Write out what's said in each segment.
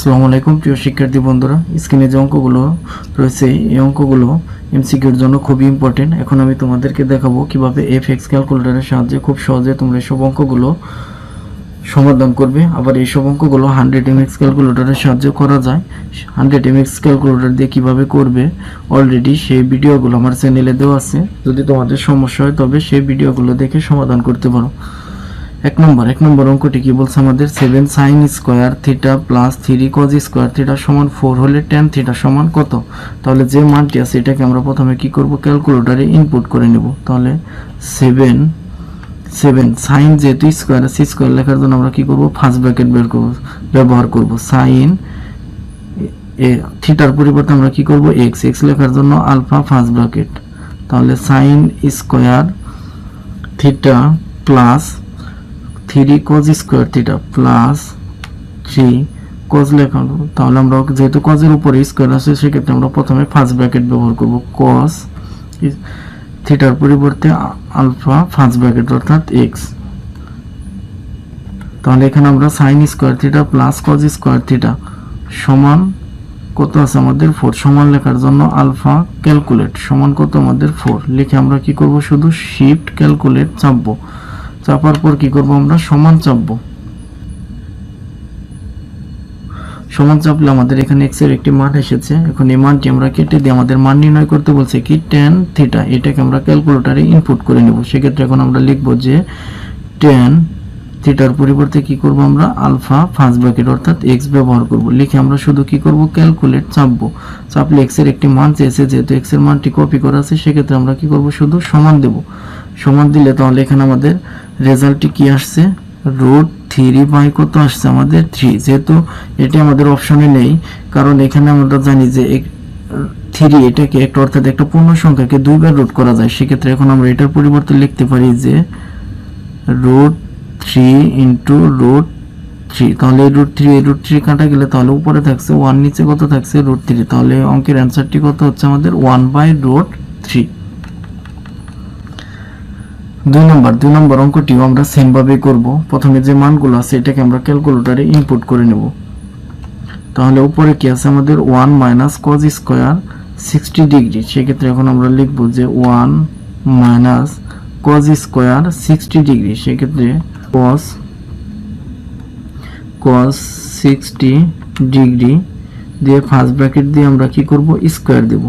আসসালামু আলাইকুম, প্রিয় শিক্ষার্থী বন্ধুরা। স্ক্রিনে যে অঙ্কগুলো রয়েছে, এই অঙ্কগুলো এমসিকিউর জন্য খুবই ইম্পর্টেন্ট এখন আমি তোমাদেরকে দেখাবো কীভাবে এফ এক্স ক্যালকুলেটরের সাহায্যে খুব সহজে তোমরা এসব অঙ্কগুলো সমাধান করবে। আবার এইসব অঙ্কগুলো হান্ড্রেড এম এক্স ক্যালকুলেটরের সাহায্যে করা যায়। হান্ড্রেড এম এক্স ক্যালকুলেটর দিয়ে কীভাবে করবে অলরেডি সেই ভিডিওগুলো আমার চ্যানেলে দেওয়া আছে। যদি তোমাদের সমস্যা হয়, তবে সেই ভিডিওগুলো দেখে সমাধান করতে পারো। এক নম্বর এক নম্বর অঙ্কটি কি বলছে আমাদের? Seven sine square theta plus three cos square theta সমান ফোর হলে টেন থিটা সমান কত? তাহলে যে মানটি আছে এটাকে আমরা প্রথমে কি করব? ক্যালকুলেটরে ইনপুট করে নেব। তাহলে সেভেন সেভেন সাইন যেহেতু স্কোয়ার আছে স্কোয়ার লেখার জন্য আমরা কি করব? ফার্স্ট ব্র্যাকেট বের করব, ব্যবহার করব। সাইন এ থিটার পরিবর্তে আমরা কি করব? এক্স এক্স লেখার জন্য আলফা ফার্স্ট ব্র্যাকেট তাহলে sine square theta plus three cos square theta plus three cos. তাহলে আমরা যেহেতু কজের উপরে স্কোয়ার আছে, সেক্ষেত্রে আমরা প্রথমে ফার্স্ট ব্র্যাকেট ব্যবহার করব। কস থিটার পরিবর্তে আলফা ফার্স্ট ব্র্যাকেট অর্থাৎ এক্স তাহলে এখানে আমরা sine square theta plus cos square theta সমান কত আছে আমাদের ফোর সমান লেখার জন্য আলফা ক্যালকুলেট সমান কত আমাদের ফোর লিখে আমরা কি করব? শুধু শিফট ক্যালকুলেট চাপবো। চাপার পর কি করব আমরা? সমান চাপবো। সমান চাপলে আমাদের এখানে এক্সের একটি মান এসেছে। এখন এই মানটি আমরা কেটে দিয়ে আমাদের মান নির্ণয় করতে বলছে কি? টেন থিটা এটাকে আমরা ক্যালকুলেটারে ইনপুট করে নেব। সেক্ষেত্রে এখন আমরা লিখব যে টেন থিটার পরিবর্তে কি করব আমরা? আলফা ফার্স্ট ব্র্যাকেট অর্থাৎ এক্স ব্যবহার করব। লিখে আমরা শুধু কি করব? ক্যালকুলেট চাপবো। চাপলে এক্সের একটি মান চেয়েছে। যেহেতু এক্সের মানটি কপি করা আছে, সেক্ষেত্রে আমরা কি করব? শুধু সমান দেব। সমান দিলে তাহলে এখানে আমাদের রেজাল্টটি কি আসছে? রুট থ্রি বাই কত আসছে আমাদের? থ্রি। যেহেতু এটি আমাদের অপশনে নেই, কারণ এখানে আমরা জানি যে থ্রি এটাকে একটা অর্থাৎ একটা পূর্ণ সংখ্যাকে দুইবার রুট করা যায়। সেক্ষেত্রে এখন আমরা এটার পরিবর্তে লিখতে পারি যে root three into root three. তাহলে এই রুট থ্রি, এই রুট থ্রি কাটা গেলে তাহলে উপরে থাকছে, ওয়ান নিচে কত থাকছে? Root three. তাহলে অঙ্কের অ্যান্সারটি কত হচ্ছে আমাদের? One by root three. দুই নম্বর দুই নম্বর অঙ্কটিও আমরা সেম ভাবে করব। প্রথমে যে মানগুলো আছে, এটাকে আমরা ক্যালকুলেটরে ইনপুট করে নেব। তাহলে উপরে কি আছে? আমাদের one minus cos square sixty degree সেক্ষেত্রে এখন আমরা লিখব যে one minus cos square sixty degree সেক্ষেত্রে কস কস সিক্সটি ডিগ্রি দিয়ে ফার্স্ট ব্র্যাকেট দিয়ে আমরা কি করব? Square Dev.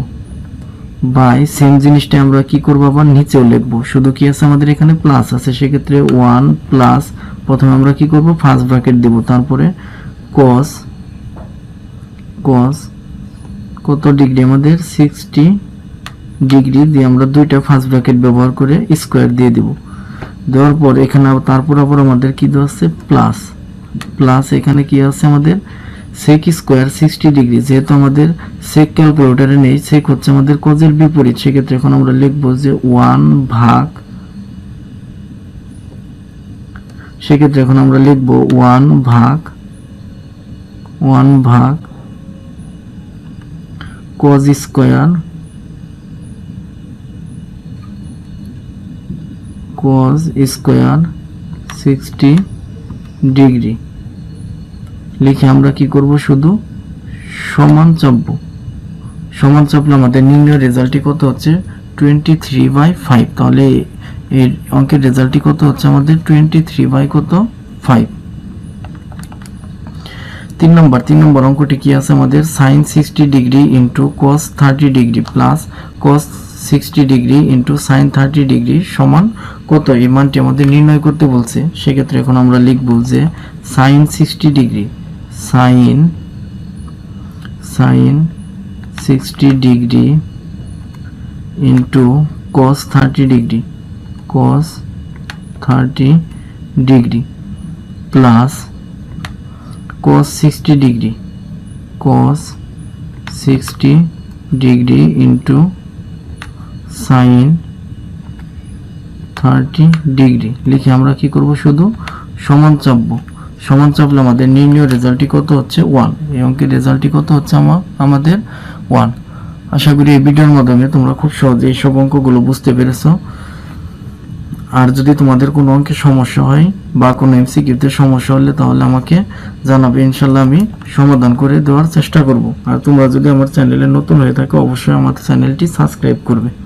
বাই সেম জিনিসটা আমরা কি করব আবার? নিচেও লিখব। শুধু কি আছে আমাদের এখানে? প্লাস আছে। সেক্ষেত্রে ওয়ান প্লাস প্রথমে আমরা কি করব? ফার্স্ট ব্র্যাকেট দেব। তারপরে কস কস কত ডিগ্রি আমাদের সিক্সটি ডিগ্রি দিয়ে আমরা দুইটা ফার্স্ট ব্র্যাকেট ব্যবহার করে স্কোয়ার দিয়ে দেব। দেওয়ার পর এখানে তারপর আবার আমাদের কি দেওয়া আছে? প্লাস প্লাস এখানে কি আছে আমাদের? সেক স্কোয়ার সিক্সটি ডিগ্রি যেহেতু আমাদের সেক ক্যালকুলেটারে নেই সেক হচ্ছে আমাদের কোজের বিপরীত, সেক্ষেত্রে এখন আমরা লিখব যে ওয়ান ভাগ, সেক্ষেত্রে এখন আমরা লিখব ওয়ান ভাগ ওয়ান ভাগ cos square cos square sixty degree লিখে আমরা কি করব শুধু? সমান চাপব। সমান চাপলে আমাদের নির্ণয় রেজাল্টটি কত হচ্ছে? টোয়েন্টি থ্রি বাই ফাইভ তাহলে এর অঙ্কের রেজাল্টটি কত হচ্ছে আমাদের? টোয়েন্টি থ্রি বাই কত? ফাইভ তিন নম্বর তিন নম্বর অঙ্কটি কি আছে আমাদের? Sine sixty degree into cos thirty degree plus cos sixty degree into sine thirty degree সমান কত? এই মানটি আমাদের নির্ণয় করতে বলছে। সেক্ষেত্রে এখন আমরা লিখব যে sine sixty degree sine sine sixty degree into cos thirty degree cos thirty degree plus cos 60 degree cos 60 degree into sin 30 degree. লিখে আমরা কি করব শুধু? সমান চাপবো সমান চাপলে আমাদের নির্ণয় রেজাল্টটি কত হচ্ছে ওয়ান এই অঙ্কের রেজাল্টটি কত হচ্ছে আমা- আমাদের ওয়ান আশা করি এই ভিডিওর মাধ্যমে তোমরা খুব সহজে এই সব অঙ্কগুলো বুঝতে পেরেছ। আর যদি তোমাদের কোনো অঙ্কে সমস্যা হয় বা কোনো এমসিকিউতে সমস্যা হলে তাহলে আমাকে জানাবে, ইনশাল্লাহ আমি সমাধান করে দেওয়ার চেষ্টা করব। আর তোমরা যদি আমার চ্যানেলে নতুন হয়ে থাকো, অবশ্যই আমার চ্যানেলটি সাবস্ক্রাইব করবে।